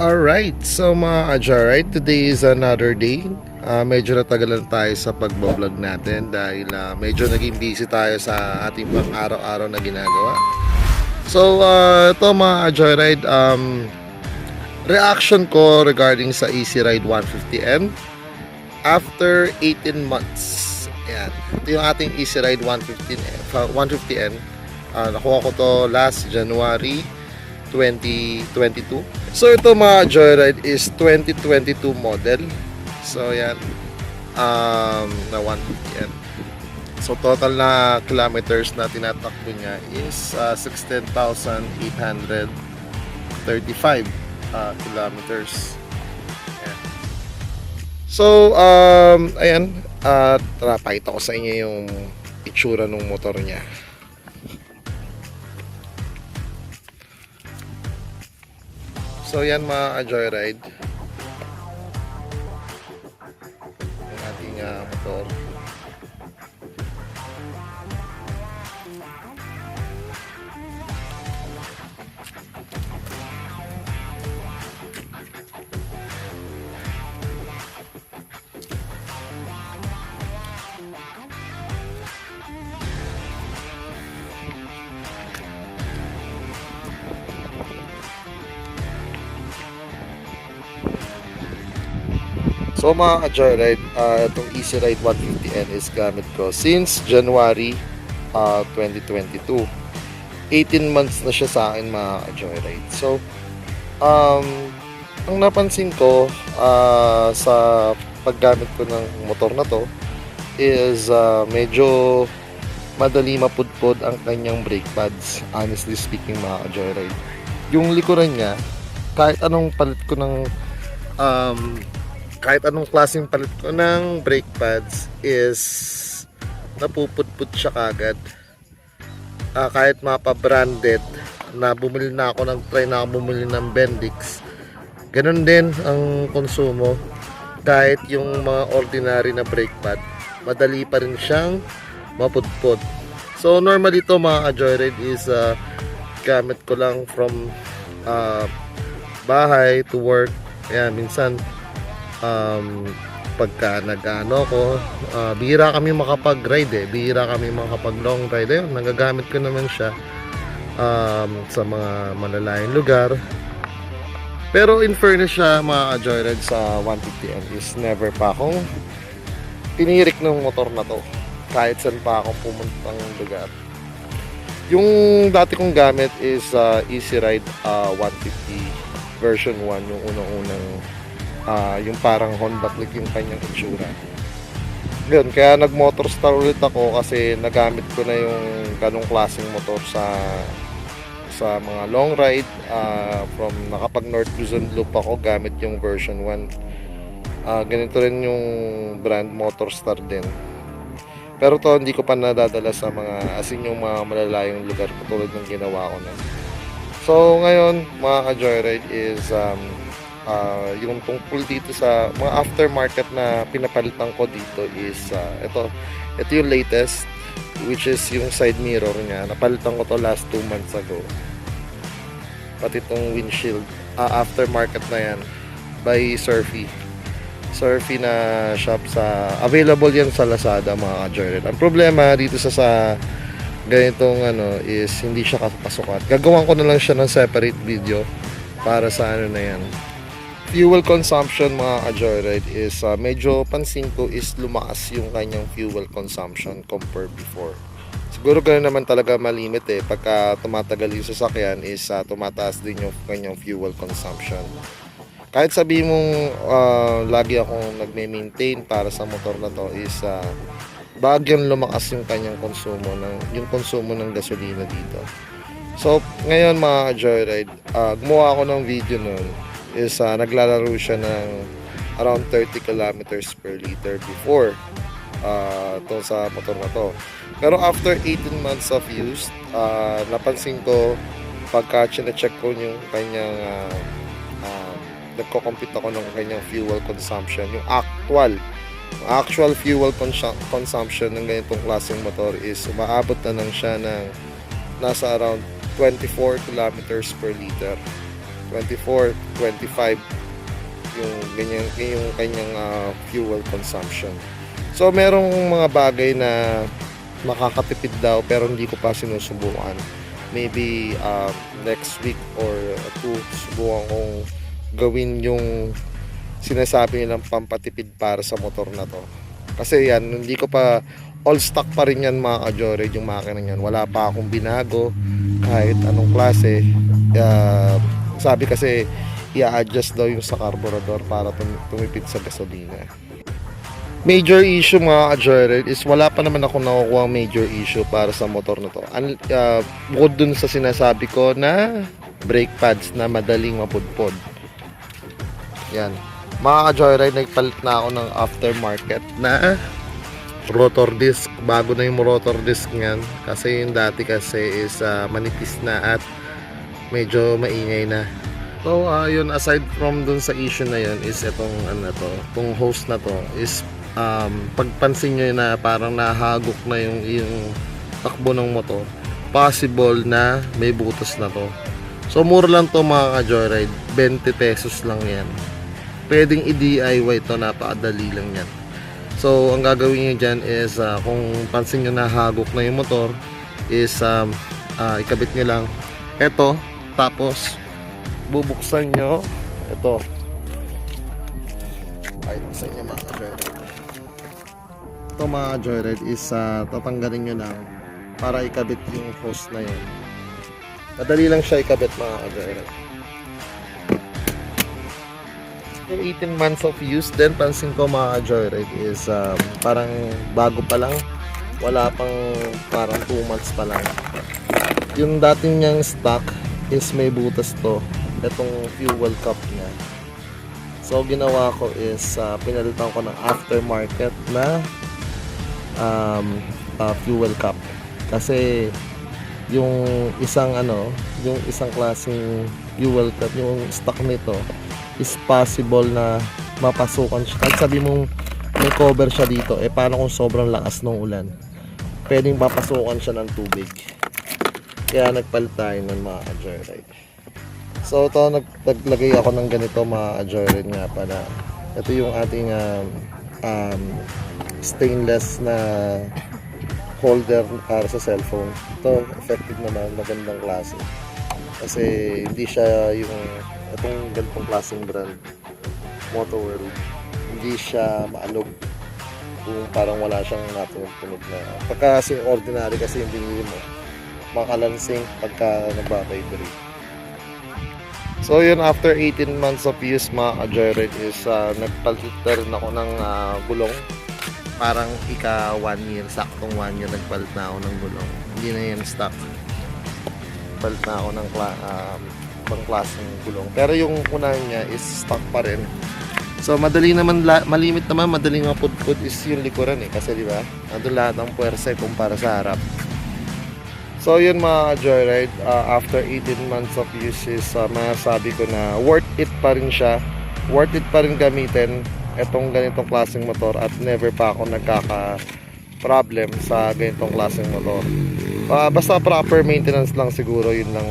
Alright, so mga Ajarite, today is another day. Ah, medyo natagalan tayo sa pagbablog natin dahil ah, medyo naging busy tayo sa ating pang araw-araw na ginagawa. So, uh, ito mga Ajarite, um, reaction ko regarding sa Easy Ride 150N after 18 months. Ayan. Ito yung ating Easy Ride 150, 150N. Ah, nakuha ko to last January 2022. So ito mga Joyride is 2022 model. So yan. Um, na 150N. So total na kilometers na tinatakbo niya is uh, 16,835 uh, kilometers. So, um, ayan. Uh, tara, pakita ko sa inyo yung itsura ng motor niya. So yan mga joyride. Yung ating ah, motor. So mga ka-joyride, uh, itong Easy Ride 150N is gamit ko since January uh, 2022. 18 months na siya sa akin mga ka-joyride. So, um, ang napansin ko uh, sa paggamit ko ng motor na to is uh, medyo madali mapudpod ang kanyang brake pads. Honestly speaking mga ka-joyride. Yung likuran niya, kahit anong palit ko ng um, kahit anong klaseng palit ko ng brake pads is napuputput siya kagad. Ah, kahit mapa-branded na bumili na ako ng try na ako bumili ng Bendix. Ganun din ang konsumo. Kahit yung mga ordinary na brake pad, madali pa rin siyang maputput. So normally to mga joyride is ah, gamit ko lang from ah, bahay to work. Ayan, minsan um, pagka nag-ano ko, uh, bihira kami makapag-ride eh. Bihira kami makapag long ride. Ayun, nagagamit ko naman siya um, sa mga malalayang lugar. Pero in fairness siya mga joyride sa 150M is never pa akong pinirik ng motor na to. Kahit saan pa akong pumuntang lugar. Yung dati kong gamit is uh, Easy Ride uh, 150 version 1, yung unang-unang ah, yung parang Honda Click yung kanyang itsura. Yun, kaya nag-motor star ulit ako kasi nagamit ko na yung ganong klaseng motor sa sa mga long ride. Ah, from nakapag North Luzon Loop ako gamit yung version 1 Ah, ganito rin yung brand Motorstar din. Pero to hindi ko pa nadadala sa mga asin yung mga malalayong lugar katulad ng ginawa ko na. So ngayon mga ka-joyride is um, Ah, yung tungkol dito sa mga aftermarket na pinapalitan ko dito is ah, ito ito yung latest which is yung side mirror niya. Napalitan ko to last 2 months ago. Pati itong windshield Ah, aftermarket na yan by Surfy. Surfy na shop sa available yan sa Lazada mga ka-joyride ang problema dito sa sa ganitong ano is hindi siya kapasukat gagawan ko na lang siya ng separate video para sa ano na yan fuel consumption mga ka-joyride is uh, medyo pansin ko is lumakas yung kanyang fuel consumption compared before. Siguro ganoon naman talaga malimit eh. Pagka tumatagal yung sasakyan is uh, tumataas din yung kanyang fuel consumption. Kahit sabi mong uh, lagi akong nagme-maintain para sa motor na to is uh, bagyang lumakas yung kanyang konsumo ng yung konsumo ng gasolina dito. So, ngayon mga ka-joyride, uh, gumawa ako ng video nun is uh, naglalaro siya ng around 30 kilometers per liter before uh, to sa motor na to. Pero after 18 months of use, uh, napansin ko pagka check ko yung kanyang uh, uh, nagko-compute ako ng kanyang fuel consumption, yung actual actual fuel consu- consumption ng ganitong klaseng motor is umaabot na lang siya ng nasa around 24 kilometers per liter. 24, 25 yung ganyan yung kanyang ah, fuel consumption. So merong mga bagay na makakatipid daw pero hindi ko pa sinusubukan. Maybe uh, next week or two subukan kong gawin yung sinasabi nilang pampatipid para sa motor na to. Kasi yan, hindi ko pa all stock pa rin yan mga ka-Joyride yung makina yan. Wala pa akong binago kahit anong klase. Ah, sabi kasi i-adjust daw yung sa carburetor para tum- tumipid sa gasolina. Major issue mga ka-Joyride is wala pa naman ako nakukuha major issue para sa motor na to. An- ah, bukod dun sa sinasabi ko na brake pads na madaling mapudpod. Yan. Mga ka-Joyride, nagpalit na ako ng aftermarket na rotor disc. Bago na yung rotor disc niyan. Kasi yung dati kasi is ah, manipis na at medyo maingay na. So, ah, yun, aside from dun sa issue na yun, is itong, ano to, itong host na to, is, um, pagpansin nyo na parang nahagok na yung, yung takbo ng motor, possible na may butas na to. So, mura lang to mga ka-joyride, 20 pesos lang yan. Pwedeng i-DIY to, napakadali lang yan. So, ang gagawin nyo dyan is, ah, kung pansin nyo nahagok na yung motor, is, um, ah, ikabit nyo lang, eto, tapos, bubuksan nyo. Ito. Ay sa inyo mga joyride ito mga joyride is uh, tatanggalin nyo lang para ikabit yung hose na yun. Madali lang siya ikabit mga joyride yung 18 months of use then pansin ko mga joyride is um, parang bago pa lang. Wala pang parang 2 months pa lang. Yung dating niyang stock is may butas to itong fuel cup niya. So, ginawa ko is uh, pinalitan ko ng aftermarket na um, uh, fuel cup. Kasi yung isang ano, yung isang klaseng fuel cup, yung stock nito is possible na mapasukan siya. Kahit sabi mong may cover siya dito, eh paano kung sobrang lakas ng ulan? Pwedeng papasukan siya ng tubig. Kaya nagpalit ng mga joyride. So ito nag naglagay ako ng ganito mga joyride nga pala. Ito yung ating um, um, stainless na holder para sa cellphone. Ito effective naman, magandang klase. Kasi hindi siya yung itong ganitong klaseng brand Motoworld. Hindi siya maalog kung parang wala siyang natunog na. Pagka kasi ordinary kasi yung binili mo, makalansing pagka nagbabibrate. So yun, after 18 months of use mga ka-joyride is uh, nagpalit na rin ako ng ah, gulong. Parang ika 1 year, saktong 1 year nagpalit na ako ng gulong. Hindi na yan stock. Palit na ako ng um, ibang klaseng gulong. Pero yung unahan niya is stock pa rin. So madali naman, malimit naman, madaling mapudpud is yung likuran eh. Kasi di ba, nandun lahat ng puwersa eh, kumpara sa harap. So yun mga joyride, uh, after 18 months of use is uh, masasabi ko na worth it pa rin siya. Worth it pa rin gamitin itong ganitong klaseng motor at never pa ako nagkaka problem sa ganitong klaseng motor. Uh, basta proper maintenance lang siguro yun lang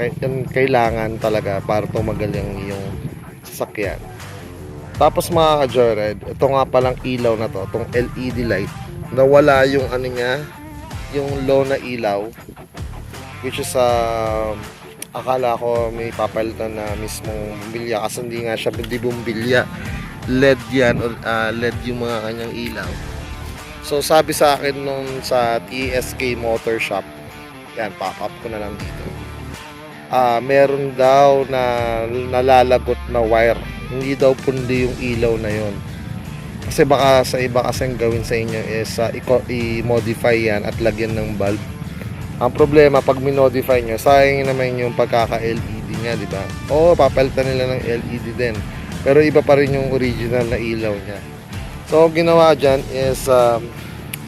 uh, yun kailangan talaga para tumagal yung iyong sasakyan. Tapos mga joyride, ito nga palang ilaw na to, itong LED light, nawala yung ano niya, yung low na ilaw which is um akala ko may papalitan na mismong bumbilya kasi hindi nga siya hindi bumbilya. LED yan or ah, LED yung mga kanyang ilaw. So sabi sa akin nung sa TSK Motor Shop yan pop up ko na lang dito. Ah meron daw na nalalagot na wire. Hindi daw pundi yung ilaw na yon kasi baka sa iba kasing gawin sa inyo is uh, i-modify yan at lagyan ng bulb. Ang problema pag minodify nyo, sayang naman yung pagkaka-LED niya, di ba? Oo, papalitan nila ng LED din. Pero iba pa rin yung original na ilaw niya. So, ang ginawa dyan is um,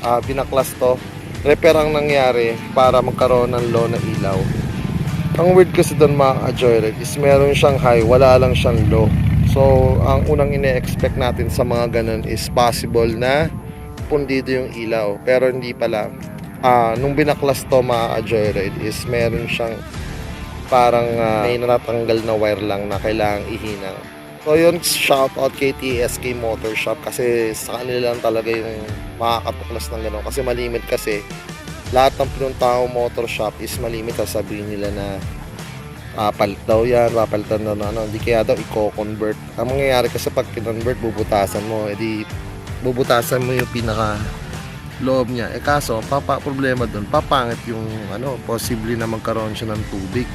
uh, binaklas to. Repair ang nangyari para magkaroon ng low na ilaw. Ang weird kasi doon mga joyride is meron siyang high, wala lang siyang low. So, ang unang ine-expect natin sa mga ganun is possible na pundido yung ilaw. Pero hindi pala. Ah, nung binaklas to mga joyride is meron siyang parang ah, may natatanggal na wire lang na kailangang ihinang. So yun, shout out kay TSK Motor Shop kasi sa kanila lang talaga yung makakatuklas ng gano'n. Kasi malimit kasi lahat ng pinuntahang motor shop is malimit. Sasabihin nila na papalit daw yan, papalitan na ano. Hindi kaya daw i-convert. Ang mangyayari kasi pag kinonvert, bubutasan mo. edi bubutasan mo yung pinaka loob niya. Eh kaso, papa problema doon, papangit yung ano, posible na magkaroon siya ng tubig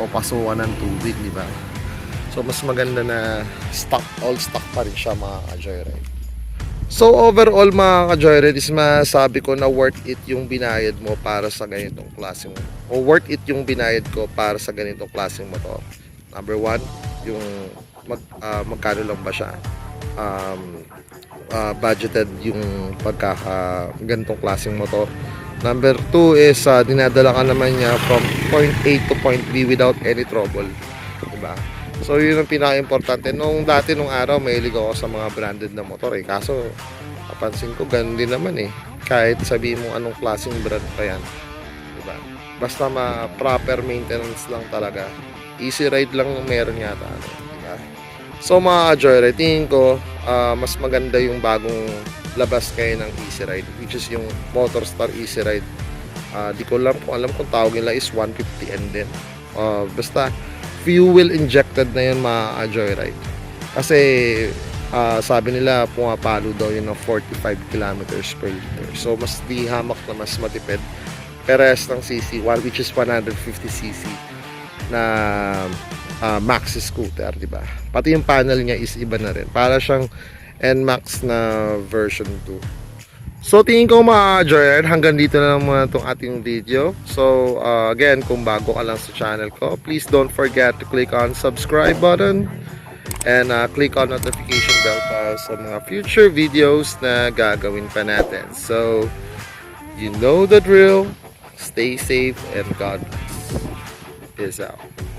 o pasukan ng tubig, di ba? So mas maganda na stock, all stock pa rin siya mga ka-joyride. So overall mga ka-joyride is masabi ko na worth it yung binayad mo para sa ganitong klaseng o worth it yung binayad ko para sa ganitong klaseng motor. Number one, yung mag, ah, magkano lang ba siya? Um, ah, budgeted yung pagkaka ganitong klaseng motor. Number two is ah, dinadala ka naman niya from point A to point B without any trouble. Diba? So yun ang pinaka-importante. Nung dati nung araw, mahilig ako sa mga branded na motor eh. Kaso, napansin ko, ganun din naman eh. Kahit sabihin mo anong klaseng brand pa yan. Diba? Basta ma proper maintenance lang talaga. Easy ride lang meron yata. Ano, diba? So mga joyride, tingin ko, ah, mas maganda yung bagong labas kayo ng Easy Ride. Which is yung Motorstar Easy Ride. Ah, di ko alam kung alam kung tawag nila is 150N din. Ah, basta fuel injected na yun mga joyride. Kasi ah, sabi nila pumapalo daw yun ng 45 kilometers per liter. So mas di hamak na mas matipid. Peres ng CC, which is 150cc na ah, maxi scooter, di ba? Pati yung panel niya is iba na rin. Para siyang NMAX na version 2. So tingin ko mga joyride, hanggang dito na lang muna itong ating video. So uh, again, kung bago ka lang sa channel ko, please don't forget to click on subscribe button and uh, click on notification bell para sa mga future videos na gagawin pa natin. So, you know the drill. Stay safe and God bless. Peace out.